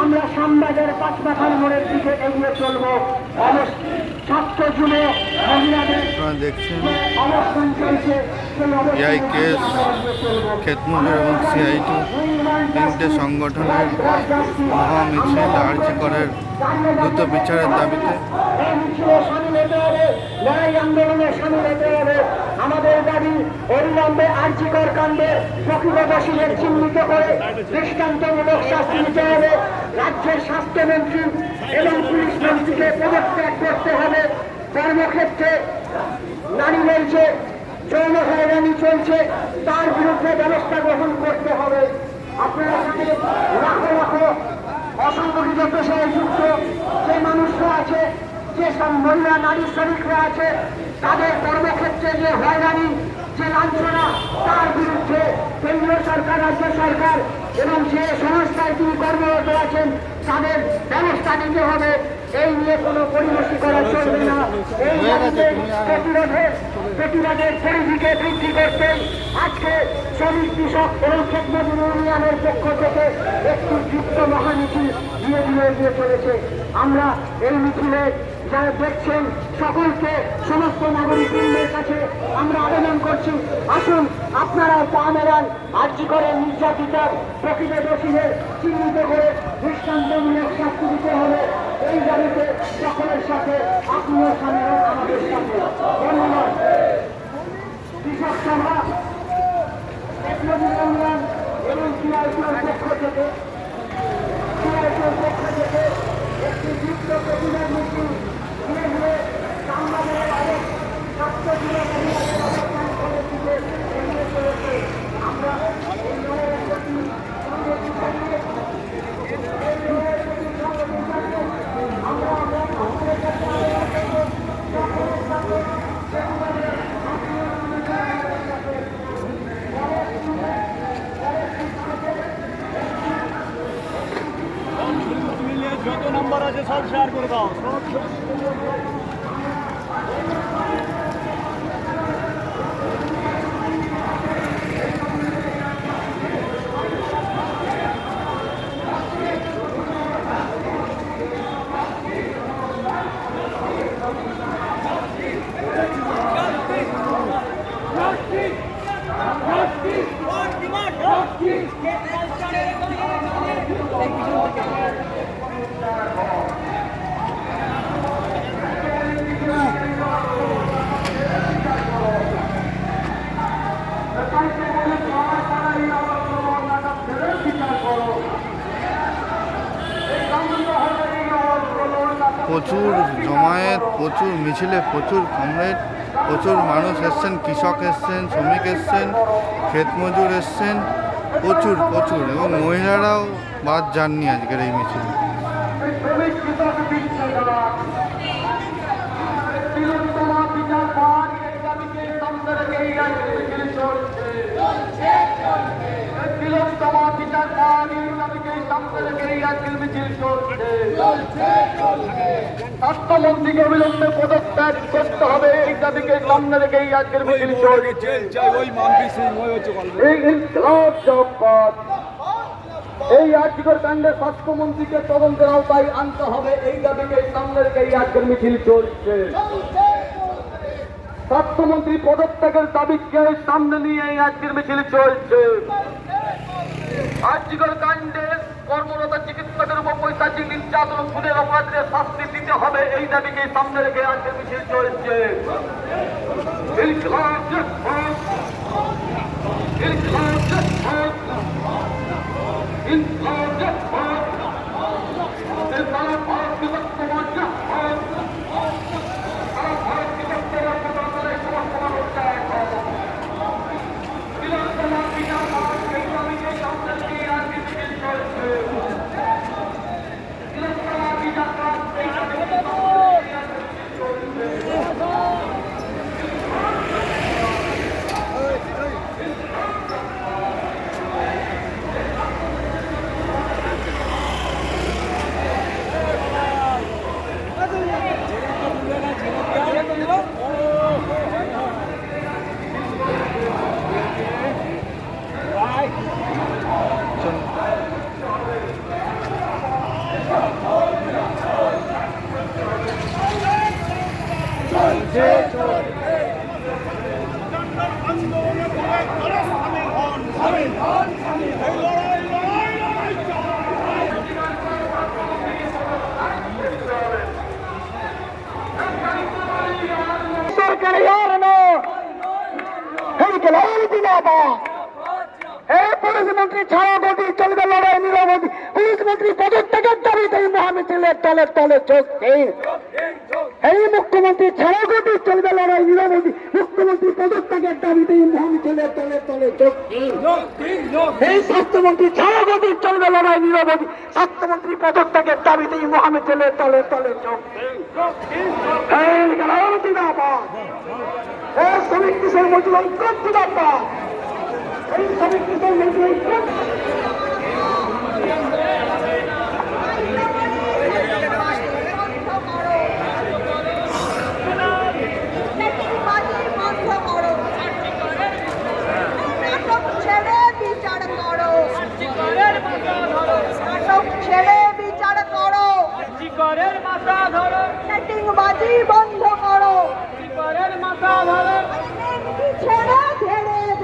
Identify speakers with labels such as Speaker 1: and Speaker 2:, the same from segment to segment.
Speaker 1: আমরা শ্যামবাজার পাঁচমাথার মোড়ের দিকে এগিয়ে চলবো। ছাত্র যুব মহিলাদের অবস্থান চলছে
Speaker 2: কেস এবং সিআইটি তিনটে সংগঠনের মহা মিছিল আর্জি করের দ্রুত বিচারের দাবিতে।
Speaker 1: আন্দোলনে সামিল হতে হবে। আমাদের দাবি অবিলম্বে আর্জিকর কাণ্ডে প্রকৃত দোষীদের চিহ্নিত করে দৃষ্টান্তমূলক শাস্তি দিতে হবে। রাজ্যের স্বাস্থ্যমন্ত্রী এবং পুলিশ মন্ত্রীকে পদত্যাগ করতে হবে। কর্মক্ষেত্রে নারীদের রয়েছে, যৌন হয়রানি চলছে, তার বিরুদ্ধে ব্যবস্থা গ্রহণ করতে হবে। আপনারা লাখো লাখো অসংগঠিত পেশায় যুক্ত যে মানুষরা আছে, যে সব মহিলা, নারী, শ্রমিকরা আছে, তাদের কর্মক্ষেত্রে যে হয়রানি, যে লাঞ্ছনা, তার বিরুদ্ধে কেন্দ্রীয় সরকার, রাজ্য সরকার এবং যে সংস্থায় তিনি কর্মরত আছেন তাদের ব্যবস্থা নিতে হবে। এই নিয়ে কোনো পরিবেশী করা চলবে না। এই প্রতিরোধের প্রতিবাদের পরিধিকে বৃদ্ধি করতে আজকে শ্রমিক কৃষক এবং ক্ষেত্রমজুর ইউনিয়নের পক্ষ থেকে একটি যুক্ত মহামিছিল দিয়ে দিয়ে দিয়ে চলেছে। আমরা এই মিছিলে যারা দেখছেন সকলকে, সমস্ত নাগরিকদের কাছে আমরা আবেদন করছি, আসুন আপনারা পা মেলান আর্জি করে নির্যাতিত প্রকৃত দোষীদের চিহ্নিত করে দৃষ্টান্তমূলক শাস্তি দিতে হবে। এই দাবিতে সকলের সাথে আপনিও সামিল আমাদের সাথে। ধন্যবাদ। কৃষক সভা এবং সিআইটির পক্ষ থেকে সিআইটির পক্ষ থেকে একটি যুক্ত প্রতিবাদ মিছিল ধীরে ধীরে সাংবাদিকের আগে ছাত্র যুব মহিলাদের অবস্থান করে দিতে এগিয়ে চলেছে আমরা এই লড়াইয়ের প্রতি সংগঠিত থাকতে এই লড়াইয়ের প্রতি সংগঠিত থাকতে আমরা আমরা আমাদের কাছে আবেদন করব সকলের সাথে প্রতিবাদের আত্মীয় সাথে
Speaker 3: মিলিয়ে যত নাম্বার আছে সব
Speaker 2: প্রচুর জমায়েত, প্রচুর মিছিলে, প্রচুর কমরেড, প্রচুর মানুষ এসছেন, কৃষক এসছেন, শ্রমিক এসছেন ক্ষেতমজুর এসছেন, প্রচুর প্রচুর এবং মহিলারাও বাদ যাননি আজকের এই মিছিলে
Speaker 1: পান এই দাবিকে সামনে রেখে এই আজকে মিছিল চলছে তিলোত্তম বিচার সামনে এই স্বাস্থ্যমন্ত্রীকে অবিলম্বে পদত্যাগ করতে হবে এই দাবিকে সামনে রেখে এই আজকের মিছিল এই কাণ্ডে স্বাস্থ্যমন্ত্রীকে তদন্তের আওতায় আনতে হবে এই দাবিকে সামনে রেখে এই আজকের মিছিল চলছে স্বাস্থ্যমন্ত্রী পদত্যাগের দাবিকে সামনে নিয়ে আজকের মিছিল চলছে। আর্থিকর কাণ্ডে কর্মরত চিকিৎসকের উপর পৈশাচিক নির্যাতন, খুনের অপরাধীদের শাস্তি দিতে হবে, এই দাবিকে সামনে রেখে আজকে মিছিল চলছে। ইনকলাব পুলিশ মন্ত্রী
Speaker 3: ছাড়া গতি চলবে লড়াই নিরবধি পুলিশ মন্ত্রী পদত্যাগের দাবিতে মহামিছিলের তলে তলে চোখ এই মুখ্যমন্ত্রী ছাড়া গতি চলবে লড়াই নিরবধি মুখ্যমন্ত্রী পদত্যাগের দাবিতে এই মহামিছিলের তলে তলে এই স্বাস্থ্যমন্ত্রী ছাড়া গতি চলবে লড়াই নিরবধি স্বাস্থ্যমন্ত্রী পদত্যাগের দাবিতে এই মহামিছিলের তলে তলে চোখ এই শ্রমিক কিশোর মজুর ঐক্য এই শ্রমিক কিশোর মজুর ঐক্য
Speaker 4: নেতিবাদী বন্ধ করো নাটক ছেড়ে বিচার করো নাটক ছেড়ে বিচার করো
Speaker 5: চিকরের মাথা ধরো
Speaker 4: নেটিংবাজি বন্ধ করো।
Speaker 5: চিকরের মাথা ধরো।
Speaker 4: ছেড়ে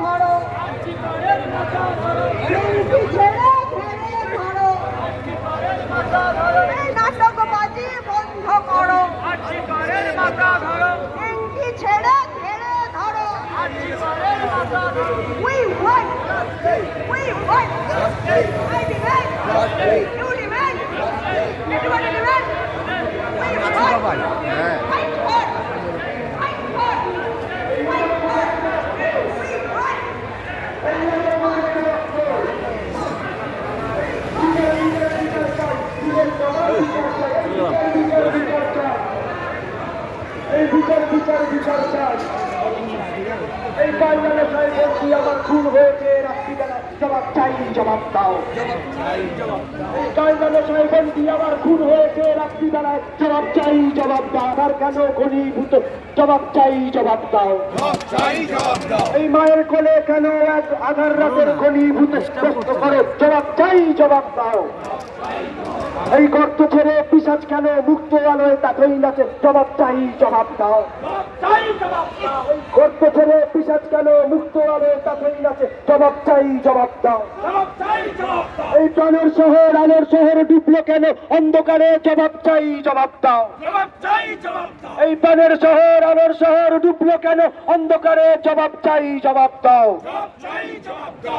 Speaker 4: ধরো।
Speaker 5: ধরো চিকরের মাথা ধরো
Speaker 4: ছেড়ে
Speaker 5: চিকরের মাথা ধরো
Speaker 4: We want We I demand You demand Everybody demand We want Fight for Fight for Fight for We want
Speaker 3: এই বিচার বিচার বিচার চাই এই বাইরে চাই বলছি আমার খুন হয়েছে, রাত্রিবেলা জবাব চাই, জবাব দাও। এই বাইরে চাই বলছি আমার খুন হয়েছে রাত্রিবেলায় জবাব চাই, জবাব দাও। আমার কেন ঘনীভূত? জবাব চাই, জবাব দাও। এই মায়ের কোলে কেন এক আধার রাতের ঘনীভূত? করে, জবাব চাই, জবাব দাও। এই গর্ত ছেড়ে পিসাজ কেন মুক্ত আলোয় তাকেই নাচে জবাব চাই জবাব দাও। এই গর্ত ছেড়ে পিসাজ কেন মুক্ত আলোয় তাকেই নাচে জবাব চাই জবাব দাও। এই প্রাণের শহর আলোর শহর ডুবলো কেন? অন্ধকারে জবাব চাই জবাব দাও। এই প্রাণের শহর আলোর শহর ডুবলো কেন? অন্ধকারে জবাব চাই জবাব দাও।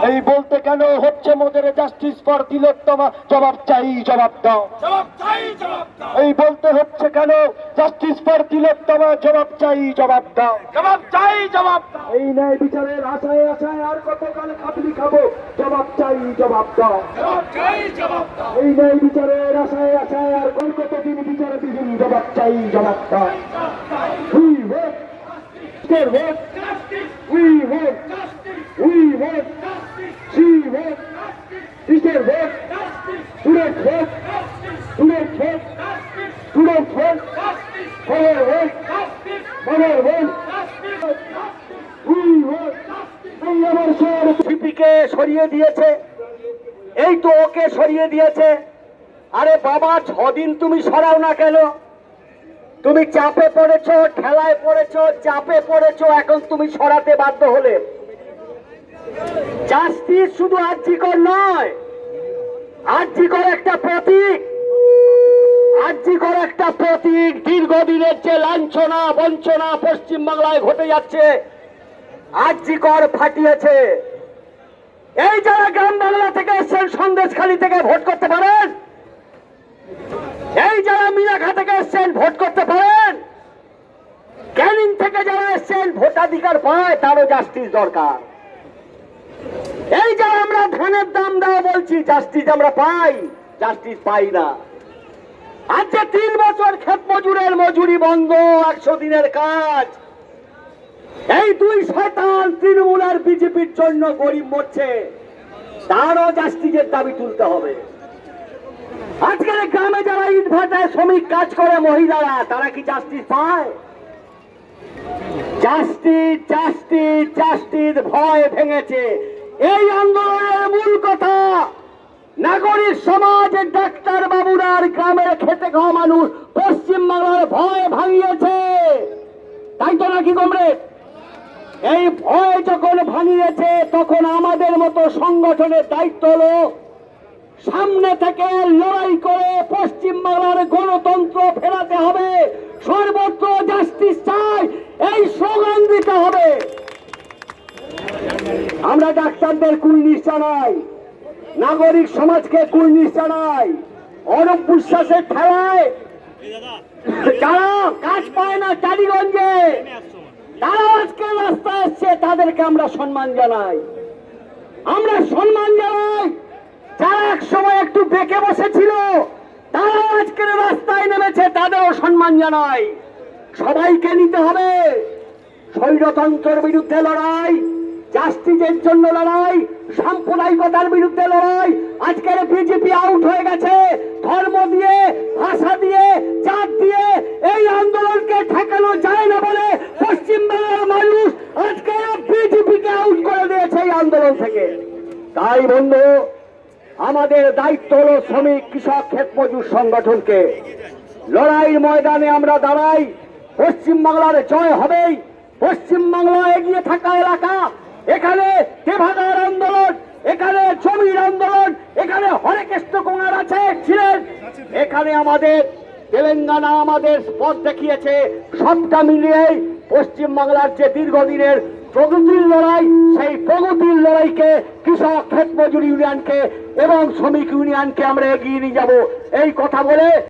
Speaker 3: এই বলতে কেন হচ্ছে মোদের জাস্টিস ফর তিলোত্তমা? জবাব চাই জবাব দাও। এই বলতে হচ্ছে কেন? জাস্টিস ফর তিলোত্তমা জবাব চাই জবাব দাও।
Speaker 5: জবাব চাই জবাব
Speaker 3: এই ন্যায় বিচারের আশায় আশায় আর কতকাল খাবলি খাব? জবাব চাই জবাব দাও। এই ন্যায় বিচারের আশায় আশায় আর কলকাতা তিনি বিচারে বিহীন জবাব চাই জবাব দাও। উই হোক স্টের হোক উই হোক উই হোক সি হোক স্টের vote student vote student vote student vote ফলের ভোট মনের ভোট উই ভোট এই আমার শহর সিপিকে সরিয়ে দিয়েছে এই তো ওকে সরিয়ে দিয়েছে আরে বাবা ছদিন তুমি সরাও না কেন? তুমি চাপে পড়েছো, ঠেলায় পড়েছ, চাপে পড়েছ, এখন তুমি সরাতে বাধ্য হলে। জাস্টিস শুধু আর্জিকর নয় আর্জিকর একটা প্রতীক। আর্জিকর একটা প্রতীক দীর্ঘদিনের যে লাঞ্ছনা, বঞ্চনা পশ্চিমবাংলায় ঘটে যাচ্ছে। আর্জিকর ফাটিয়েছে। এই যারা গ্রাম বাংলা থেকে এসছেন, সন্দেশখালী থেকে ভোট করতে পারেন? এই যারা মিনাখা থেকে এসছেন, ভোট করতে পারেন। ক্যানিং থেকে যারা এসছেন, ভোটাধিকার পায়, তারও জাস্টিস দরকার। এই যারা আমরা ধানের দাম দেওয়া বলছি জাস্টিস আমরা পাই জাস্টিস পাই না। আজ যে তিন বছর ক্ষেত মজুরের মজুরি বন্ধ, একশো দিনের কাজ। এই দুই শতান তৃণমূল আর বিজেপির জন্য গরিব মরছে, তারও জাস্টিসের দাবি তুলতে হবে। আজকের গ্রামে যারা ইটভাটায় শ্রমিক কাজ করে মহিলারা, তারা কি জাস্টিস পায়? জাস্টিস জাস্টিস জাস্টিস ভয় ভেঙেছে। এই আন্দোলনের মূল কথা, নাগরিক সমাজের ডাক্তার বাবুরা আর গ্রামের খেতে খাওয়া মানুষ পশ্চিমবাংলার ভয় ভাঙিয়েছে। তাই তো নাকি কমরেড? এই ভয় যখন ভাঙিয়েছে, তখন আমাদের মতো সংগঠনের দায়িত্ব হলো সামনে থেকে লড়াই করে পশ্চিমবাংলার গণতন্ত্র ফেরাতে হবে। সর্বত্র জাস্টিস চাই, এই স্লোগান দিতে হবে। আমরা ডাক্তারদের কুল নিষ্ঠা নাই নাগরিক সমাজকে কুর্নিশ জানাই, অরূপ বিশ্বাসের ঠেলায় যারা কাজ পায় না টালিগঞ্জে তারা আজকে রাস্তায় আসছে, তাদেরকে আমরা সম্মান জানাই। আমরা সম্মান জানাই যারা এক সময় একটু বেঁকে বসেছিল। তারা আজকের রাস্তায় নেমেছে, তাদেরও সম্মান জানাই সবাইকে নিতে হবে। স্বৈরতন্ত্রের বিরুদ্ধে লড়াই, জাস্টিসের জন্য লড়াই, সাম্প্রদায়িকতার বিরুদ্ধে লড়াই। আজকের বিজেপি আউট হয়ে গেছে। ধর্ম দিয়ে, ভাষা দিয়ে, জাত দিয়ে এই আন্দোলনকে ঠেকানো যায় না বলে পশ্চিমবাংলার মানুষ আজকে বিজেপিকে আউট করে দিয়েছে এই আন্দোলন থেকে। তাই বন্ধু আমাদের দায়িত্ব হলো শ্রমিক কৃষক ক্ষেত মজুর সংগঠনকে। লড়াইয়ের ময়দানে আমরা দাঁড়াই পশ্চিমবাংলার জয় হবেই। পশ্চিমবাংলা এগিয়ে থাকা এলাকা, এখানে তেভাগার আন্দোলন, এখানে জমির আন্দোলন, এখানে হরেকৃষ্ণ কুমার আছে, ছিলেন। এখানে আমাদের তেলেঙ্গানা আমাদের পথ দেখিয়েছে। সবটা মিলিয়েই পশ্চিমবাংলার যে দীর্ঘদিনের প্রগতির লড়াই, সেই প্রগতির লড়াইকে কৃষক ক্ষেত মজুর ইউনিয়নকে এবং শ্রমিক ইউনিয়নকে আমরা এগিয়ে নিয়ে যাব। এই কথা বলে